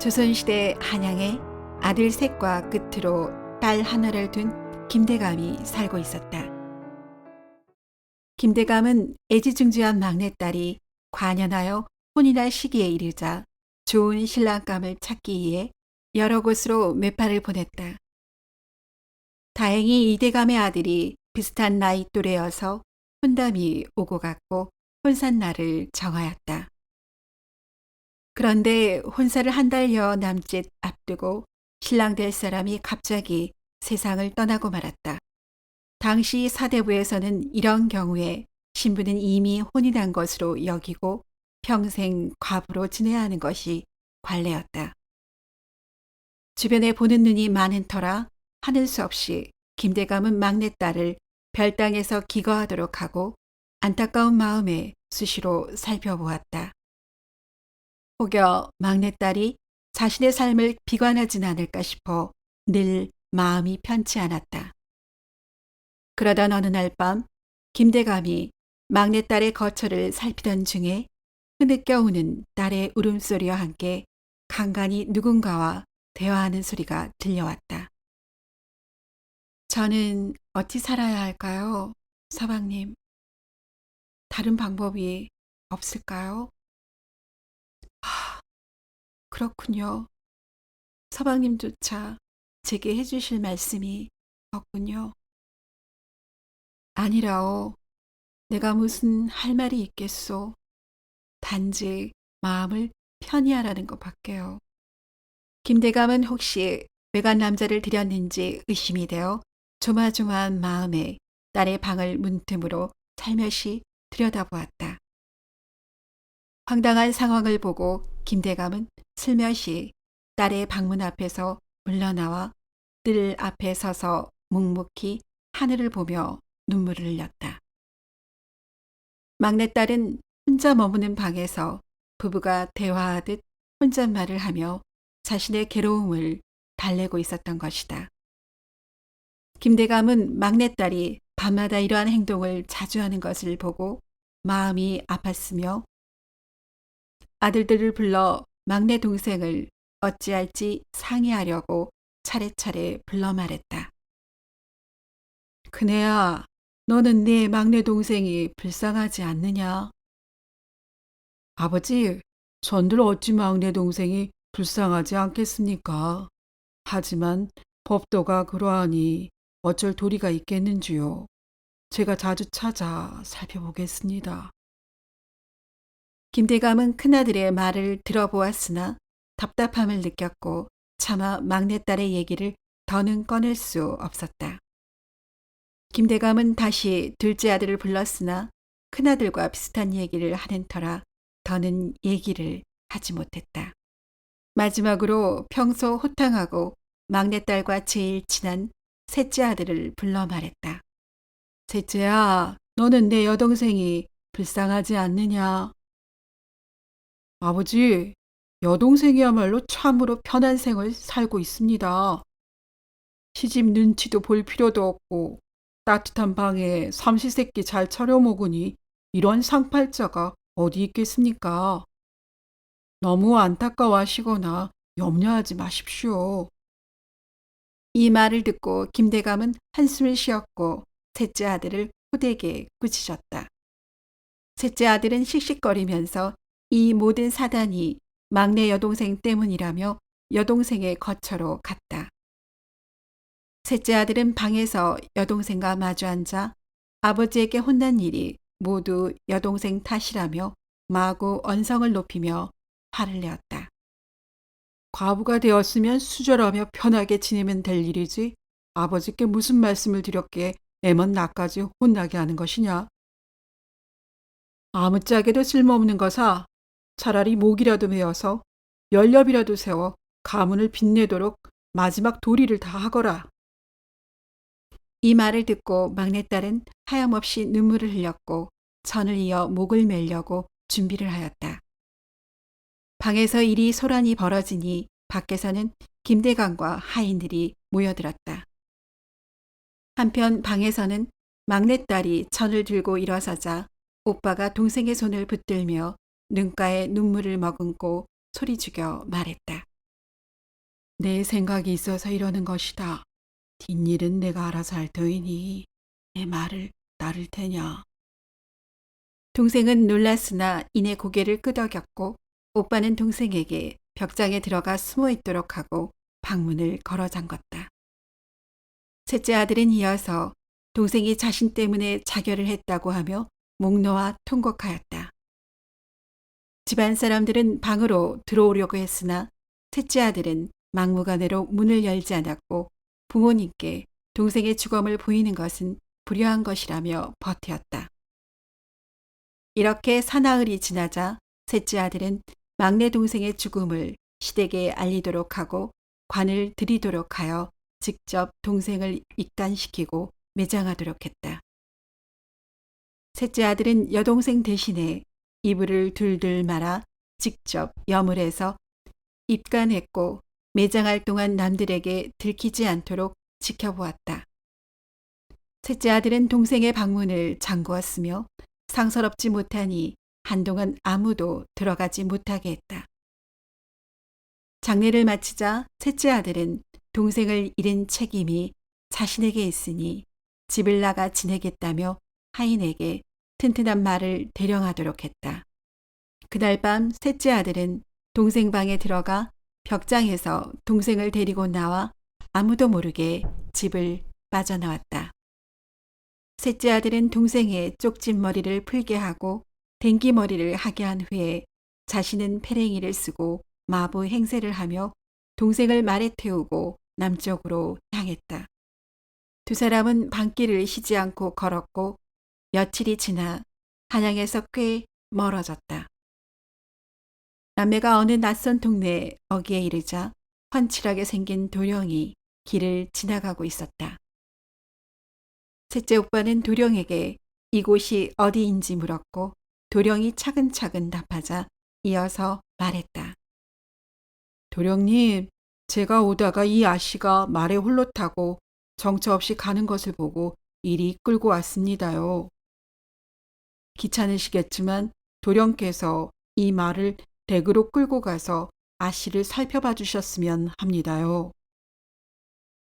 조선시대 한양에 아들 셋과 끝으로 딸 하나를 둔 김대감이 살고 있었다. 김대감은 애지중지한 막내딸이 관연하여 혼인할 시기에 이르자 좋은 신랑감을 찾기 위해 여러 곳으로 매파를 보냈다. 다행히 이대감의 아들이 비슷한 나이 또래여서 혼담이 오고 갔고 혼산날을 정하였다. 그런데 혼사를 한 달여 남짓 앞두고 신랑 될 사람이 갑자기 세상을 떠나고 말았다. 당시 사대부에서는 이런 경우에 신부는 이미 혼인한 것으로 여기고 평생 과부로 지내야 하는 것이 관례였다. 주변에 보는 눈이 많은 터라 하는 수 없이 김대감은 막내딸을 별당에서 기거하도록 하고 안타까운 마음에 수시로 살펴보았다. 혹여 막내딸이 자신의 삶을 비관하진 않을까 싶어 늘 마음이 편치 않았다. 그러던 어느 날 밤 김대감이 막내딸의 거처를 살피던 중에 흐느껴 오는 딸의 울음소리와 함께 간간히 누군가와 대화하는 소리가 들려왔다. 저는 어찌 살아야 할까요? 서방님. 다른 방법이 없을까요? 아, 그렇군요. 서방님조차 제게 해주실 말씀이 없군요. 아니라오. 내가 무슨 할 말이 있겠소. 단지 마음을 편히 하라는 것 밖에요. 김대감은 혹시 외간 남자를 들였는지 의심이 되어 조마조마한 마음에 딸의 방을 문틈으로 살며시 들여다보았다. 황당한 상황을 보고 김대감은 슬며시 딸의 방문 앞에서 물러나와 뜰 앞에 서서 묵묵히 하늘을 보며 눈물을 흘렸다. 막내딸은 혼자 머무는 방에서 부부가 대화하듯 혼잣말을 하며 자신의 괴로움을 달래고 있었던 것이다. 김대감은 막내딸이 밤마다 이러한 행동을 자주 하는 것을 보고 마음이 아팠으며 아들들을 불러 막내 동생을 어찌할지 상의하려고 차례차례 불러 말했다. 그네야, 너는 네 막내 동생이 불쌍하지 않느냐? 아버지, 전들 어찌 막내 동생이 불쌍하지 않겠습니까? 하지만 법도가 그러하니 어쩔 도리가 있겠는지요. 제가 자주 찾아 살펴보겠습니다. 김대감은 큰아들의 말을 들어보았으나 답답함을 느꼈고 차마 막내딸의 얘기를 더는 꺼낼 수 없었다. 김대감은 다시 둘째 아들을 불렀으나 큰아들과 비슷한 얘기를 하는 터라 더는 얘기를 하지 못했다. 마지막으로 평소 호탕하고 막내딸과 제일 친한 셋째 아들을 불러 말했다. 셋째야, 너는 내 여동생이 불쌍하지 않느냐? 아버지, 여동생이야말로 참으로 편한 생을 살고 있습니다. 시집 눈치도 볼 필요도 없고 따뜻한 방에 삼시세끼 잘 차려 먹으니 이런 상팔자가 어디 있겠습니까? 너무 안타까워하시거나 염려하지 마십시오. 이 말을 듣고 김대감은 한숨을 쉬었고 셋째 아들을 호되게 꾸짖었다. 셋째 아들은 씩씩거리면서 이 모든 사단이 막내 여동생 때문이라며 여동생의 거처로 갔다. 셋째 아들은 방에서 여동생과 마주 앉아 아버지에게 혼난 일이 모두 여동생 탓이라며 마구 언성을 높이며 화를 내었다. 과부가 되었으면 수절하며 편하게 지내면 될 일이지 아버지께 무슨 말씀을 드렸기에 애먼 나까지 혼나게 하는 것이냐. 아무짝에도 쓸모없는 것아 차라리 목이라도 메어서 열렵이라도 세워 가문을 빛내도록 마지막 도리를 다 하거라. 이 말을 듣고 막내딸은 하염없이 눈물을 흘렸고 천을 이어 목을 매려고 준비를 하였다. 방에서 일이 소란이 벌어지니 밖에서는 김대감과 하인들이 모여들었다. 한편 방에서는 막내딸이 천을 들고 일어서자 오빠가 동생의 손을 붙들며 눈가에 눈물을 머금고 소리 죽여 말했다. 내 생각이 있어서 이러는 것이다. 뒷일은 내가 알아서 할 터이니 내 말을 따를 테냐. 동생은 놀랐으나 이내 고개를 끄덕였고 오빠는 동생에게 벽장에 들어가 숨어 있도록 하고 방문을 걸어 잠궜다. 셋째 아들은 이어서 동생이 자신 때문에 자결을 했다고 하며 목 놓아 통곡하였다. 집안 사람들은 방으로 들어오려고 했으나 셋째 아들은 막무가내로 문을 열지 않았고 부모님께 동생의 죽음을 보이는 것은 불효한 것이라며 버텼다. 이렇게 사나흘이 지나자 셋째 아들은 막내 동생의 죽음을 시댁에 알리도록 하고 관을 들이도록 하여 직접 동생을 입간시키고 매장하도록 했다. 셋째 아들은 여동생 대신에 이불을 둘둘 말아 직접 여물해서 입간했고 매장할 동안 남들에게 들키지 않도록 지켜보았다. 셋째 아들은 동생의 방문을 잠그었으며 상서럽지 못하니 한동안 아무도 들어가지 못하게 했다. 장례를 마치자 셋째 아들은 동생을 잃은 책임이 자신에게 있으니 집을 나가 지내겠다며 하인에게 튼튼한 말을 대령하도록 했다. 그날 밤 셋째 아들은 동생 방에 들어가 벽장에서 동생을 데리고 나와 아무도 모르게 집을 빠져나왔다. 셋째 아들은 동생의 쪽진 머리를 풀게 하고 댕기 머리를 하게 한 후에 자신은 페랭이를 쓰고 마부 행세를 하며 동생을 말에 태우고 남쪽으로 향했다. 두 사람은 밤길을 쉬지 않고 걸었고 며칠이 지나 한양에서 꽤 멀어졌다. 남매가 어느 낯선 동네 어귀에 이르자 훤칠하게 생긴 도령이 길을 지나가고 있었다. 셋째 오빠는 도령에게 이곳이 어디인지 물었고 도령이 차근차근 답하자 이어서 말했다. 도령님, 제가 오다가 이 아씨가 말에 홀로 타고 정처 없이 가는 것을 보고 이리 끌고 왔습니다요. 귀찮으시겠지만 도령께서 이 말을 댁으로 끌고 가서 아씨를 살펴봐 주셨으면 합니다요.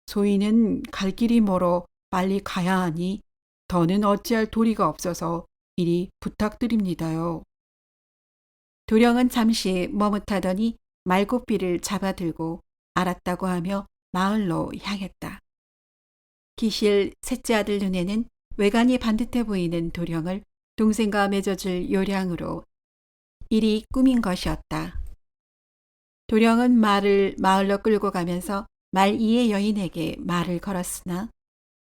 소인은 갈 길이 멀어 빨리 가야 하니 더는 어찌할 도리가 없어서 이리 부탁드립니다요. 도령은 잠시 머뭇하더니 말고삐를 잡아들고 알았다고 하며 마을로 향했다. 기실 셋째 아들 눈에는 외관이 반듯해 보이는 도령을 동생과 맺어줄 요량으로 일이 꾸민 것이었다. 도령은 말을 마을로 끌고 가면서 말 이의 여인에게 말을 걸었으나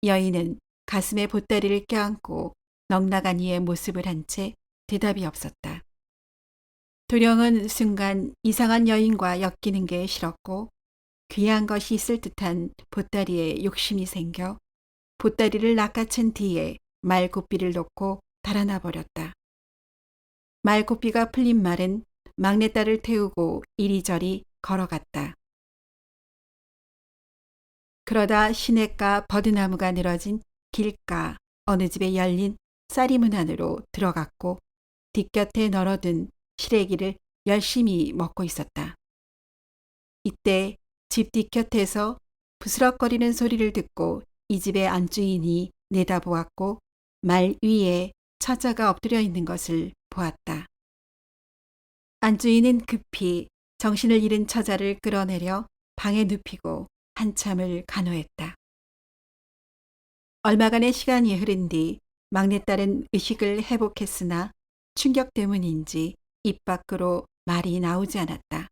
여인은 가슴에 보따리를 껴안고 넉나간 이의 모습을 한 채 대답이 없었다. 도령은 순간 이상한 여인과 엮이는 게 싫었고 귀한 것이 있을 듯한 보따리에 욕심이 생겨 보따리를 낚아챈 뒤에 말고삐를 놓고 달아나 버렸다. 말고삐가 풀린 말은 막내딸을 태우고 이리저리 걸어갔다. 그러다 시냇가 버드나무가 늘어진 길가 어느 집에 열린 쌀이문 안으로 들어갔고 뒷곁에 널어둔 시래기를 열심히 먹고 있었다. 이때 집 뒷곁에서 부스럭거리는 소리를 듣고 이 집의 안주인이 내다보았고 말 위에 처자가 엎드려 있는 것을 보았다. 안주인은 급히 정신을 잃은 처자를 끌어내려 방에 눕히고 한참을 간호했다. 얼마간의 시간이 흐른 뒤 막내딸은 의식을 회복했으나 충격 때문인지 입 밖으로 말이 나오지 않았다.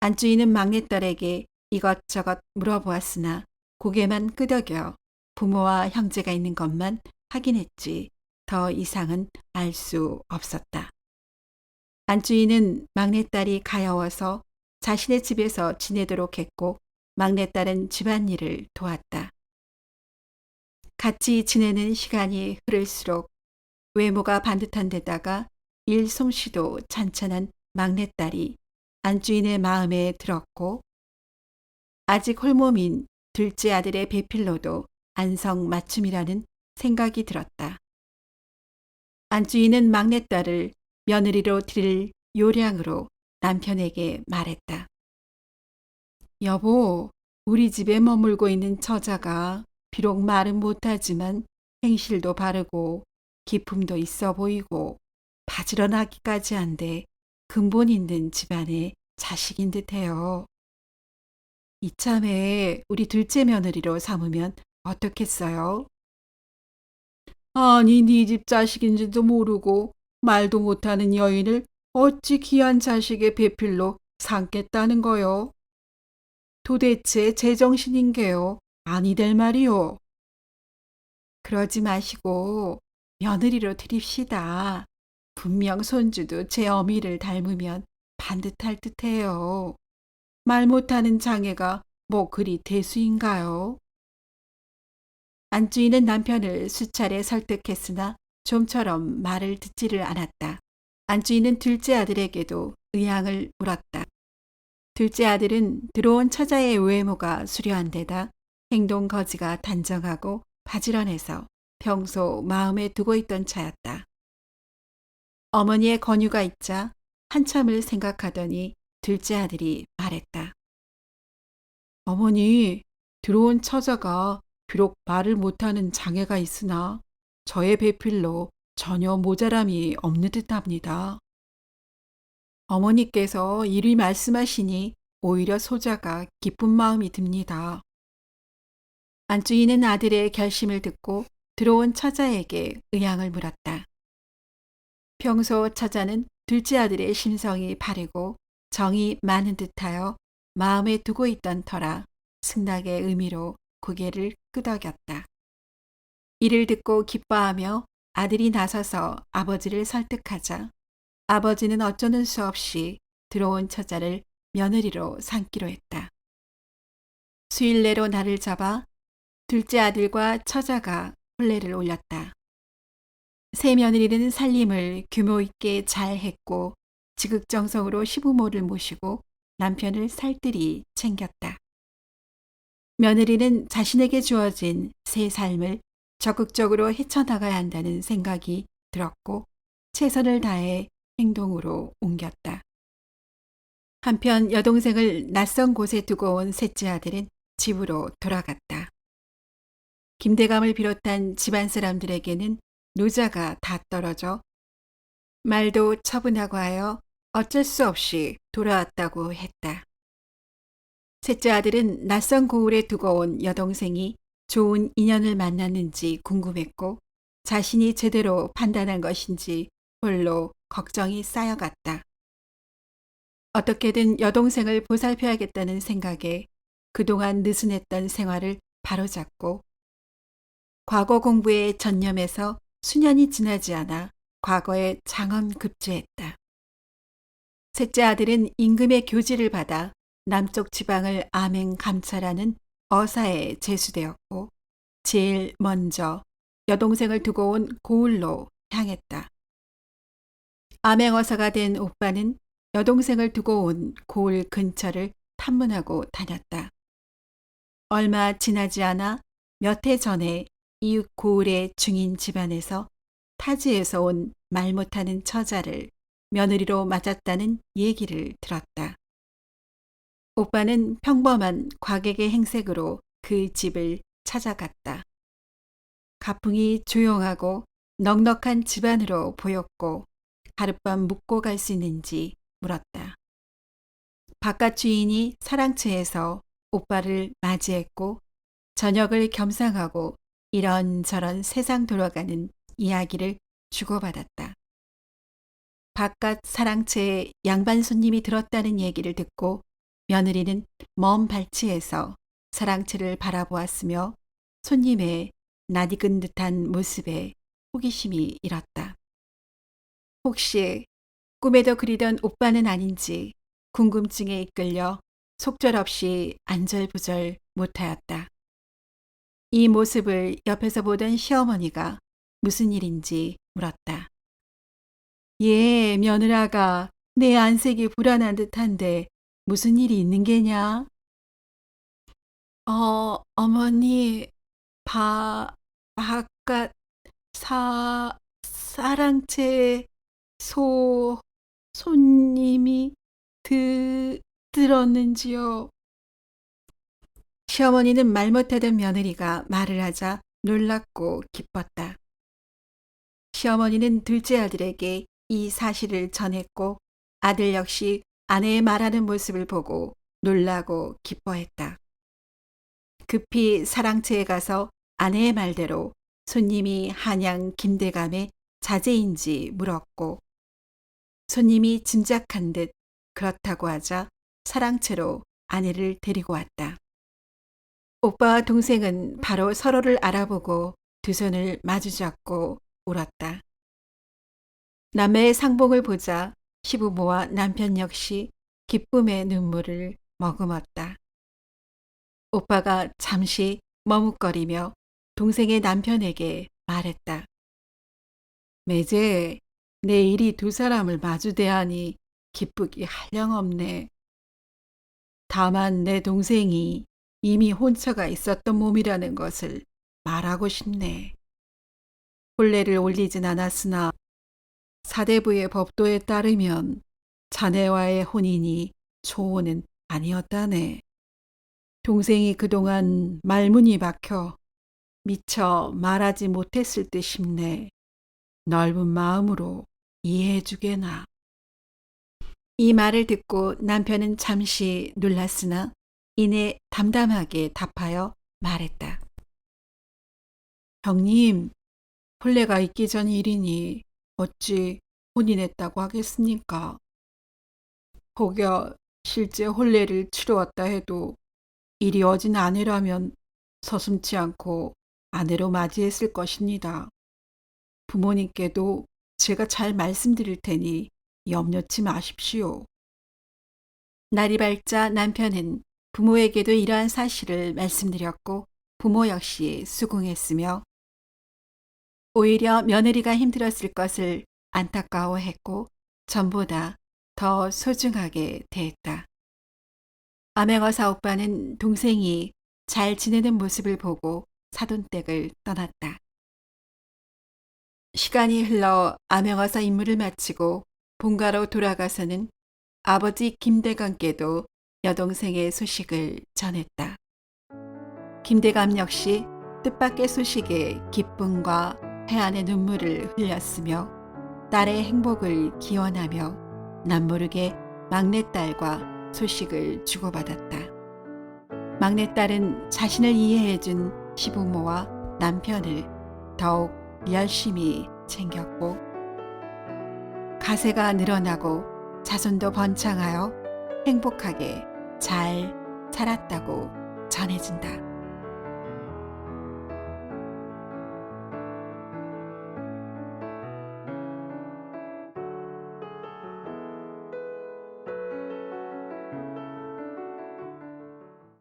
안주인은 막내딸에게 이것저것 물어보았으나 고개만 끄덕여 부모와 형제가 있는 것만 확인했지 더 이상은 알 수 없었다. 안주인은 막내딸이 가여워서 자신의 집에서 지내도록 했고 막내딸은 집안일을 도왔다. 같이 지내는 시간이 흐를수록 외모가 반듯한 데다가 일 솜씨도 찬찬한 막내딸이 안주인의 마음에 들었고 아직 홀몸인 둘째 아들의 배필로도 안성맞춤이라는 생각이 들었다. 안주인은 막내딸을 며느리로 드릴 요량으로 남편에게 말했다. 여보, 우리 집에 머물고 있는 처자가 비록 말은 못하지만 행실도 바르고 기품도 있어 보이고 바지런하기까지 한데 근본 있는 집안의 자식인 듯해요. 이참에 우리 둘째 며느리로 삼으면 어떻겠어요? 아니, 네 집 자식인지도 모르고 말도 못하는 여인을 어찌 귀한 자식의 배필로 삼겠다는 거요? 도대체 제정신인 게요? 아니 될 말이요. 그러지 마시고 며느리로 드립시다. 분명 손주도 제 어미를 닮으면 반듯할 듯해요. 말 못하는 장애가 뭐 그리 대수인가요? 안주인은 남편을 수차례 설득했으나 좀처럼 말을 듣지를 않았다. 안주인은 둘째 아들에게도 의향을 물었다. 둘째 아들은 들어온 처자의 외모가 수려한 데다 행동 거지가 단정하고 바지런해서 평소 마음에 두고 있던 차였다. 어머니의 권유가 있자 한참을 생각하더니 둘째 아들이 말했다. 어머니, 들어온 처자가 비록 말을 못하는 장애가 있으나 저의 배필로 전혀 모자람이 없는 듯합니다. 어머니께서 이리 말씀하시니 오히려 소자가 기쁜 마음이 듭니다. 안주인은 아들의 결심을 듣고 들어온 처자에게 의향을 물었다. 평소 처자는 둘째 아들의 심성이 바르고 정이 많은 듯하여 마음에 두고 있던 터라 승낙의 의미로 고개를 끄덕였다. 이를 듣고 기뻐하며 아들이 나서서 아버지를 설득하자 아버지는 어쩌는 수 없이 들어온 처자를 며느리로 삼기로 했다. 수일 내로 나를 잡아 둘째 아들과 처자가 혼례를 올렸다. 새 며느리는 살림을 규모 있게 잘 했고 지극정성으로 시부모를 모시고 남편을 살뜰히 챙겼다. 며느리는 자신에게 주어진 새 삶을 적극적으로 헤쳐나가야 한다는 생각이 들었고 최선을 다해 행동으로 옮겼다. 한편 여동생을 낯선 곳에 두고 온 셋째 아들은 집으로 돌아갔다. 김대감을 비롯한 집안 사람들에게는 노자가 다 떨어져 말도 처분하고 하여 어쩔 수 없이 돌아왔다고 했다. 셋째 아들은 낯선 고을에 두고 온 여동생이 좋은 인연을 만났는지 궁금했고 자신이 제대로 판단한 것인지 홀로 걱정이 쌓여갔다. 어떻게든 여동생을 보살펴야겠다는 생각에 그동안 느슨했던 생활을 바로잡고 과거 공부에 전념해서 수년이 지나지 않아 과거에 장엄 급제했다. 셋째 아들은 임금의 교지를 받아 남쪽 지방을 암행 감찰하는 어사에 제수되었고 제일 먼저 여동생을 두고 온 고을로 향했다. 암행 어사가 된 오빠는 여동생을 두고 온 고을 근처를 탐문하고 다녔다. 얼마 지나지 않아 몇 해 전에 이웃 고을의 중인 집안에서 타지에서 온 말 못하는 처자를 며느리로 맞았다는 얘기를 들었다. 오빠는 평범한 과객의 행색으로 그 집을 찾아갔다. 가풍이 조용하고 넉넉한 집안으로 보였고 하룻밤 묵고 갈 수 있는지 물었다. 바깥 주인이 사랑채에서 오빠를 맞이했고 저녁을 겸상하고 이런저런 세상 돌아가는 이야기를 주고받았다. 바깥 사랑채에 양반 손님이 들었다는 얘기를 듣고 며느리는 먼 발치에서 사랑채를 바라보았으며 손님의 낯익은 듯한 모습에 호기심이 일었다. 혹시 꿈에도 그리던 오빠는 아닌지 궁금증에 이끌려 속절없이 안절부절 못하였다. 이 모습을 옆에서 보던 시어머니가 무슨 일인지 물었다. 예, 며느라가 내 안색이 불안한 듯한데 무슨 일이 있는 게냐? 어, 어머니, 바, 바깥, 사, 사랑채, 소, 손님이 드, 들었는지요? 시어머니는 말 못하던 며느리가 말을 하자 놀랐고 기뻤다. 시어머니는 둘째 아들에게 이 사실을 전했고 아들 역시 아내의 말하는 모습을 보고 놀라고 기뻐했다. 급히 사랑채에 가서 아내의 말대로 손님이 한양 김대감의 자제인지 물었고 손님이 짐작한 듯 그렇다고 하자 사랑채로 아내를 데리고 왔다. 오빠와 동생은 바로 서로를 알아보고 두 손을 마주잡고 울었다. 남매의 상봉을 보자 시부모와 남편 역시 기쁨의 눈물을 머금었다. 오빠가 잠시 머뭇거리며 동생의 남편에게 말했다. 매제 내 일이 두 사람을 마주 대하니 기쁘기 한량없네. 다만 내 동생이 이미 혼처가 있었던 몸이라는 것을 말하고 싶네. 혼례를 올리진 않았으나 사대부의 법도에 따르면 자네와의 혼인이 초혼은 아니었다네. 동생이 그동안 말문이 박혀 미처 말하지 못했을 듯 싶네. 넓은 마음으로 이해해 주게나. 이 말을 듣고 남편은 잠시 놀랐으나 이내 담담하게 답하여 말했다. 형님, 혼례가 있기 전 일이니 어찌 혼인했다고 하겠습니까? 혹여 실제 혼례를 치루었다 해도 이리어진 아내라면 서슴치 않고 아내로 맞이했을 것입니다. 부모님께도 제가 잘 말씀드릴 테니 염려치 마십시오. 날이 밝자 남편은 부모에게도 이러한 사실을 말씀드렸고 부모 역시 수긍했으며 오히려 며느리가 힘들었을 것을 안타까워했고 전보다 더 소중하게 대했다. 암행어사 오빠는 동생이 잘 지내는 모습을 보고 사돈댁을 떠났다. 시간이 흘러 암행어사 임무를 마치고 본가로 돌아가서는 아버지 김대감께도 여동생의 소식을 전했다. 김대감 역시 뜻밖의 소식에 기쁨과 회한의 눈물을 흘렸으며 딸의 행복을 기원하며 남모르게 막내딸과 소식을 주고받았다. 막내딸은 자신을 이해해준 시부모와 남편을 더욱 열심히 챙겼고 가세가 늘어나고 자손도 번창하여 행복하게 잘 살았다고 전해진다.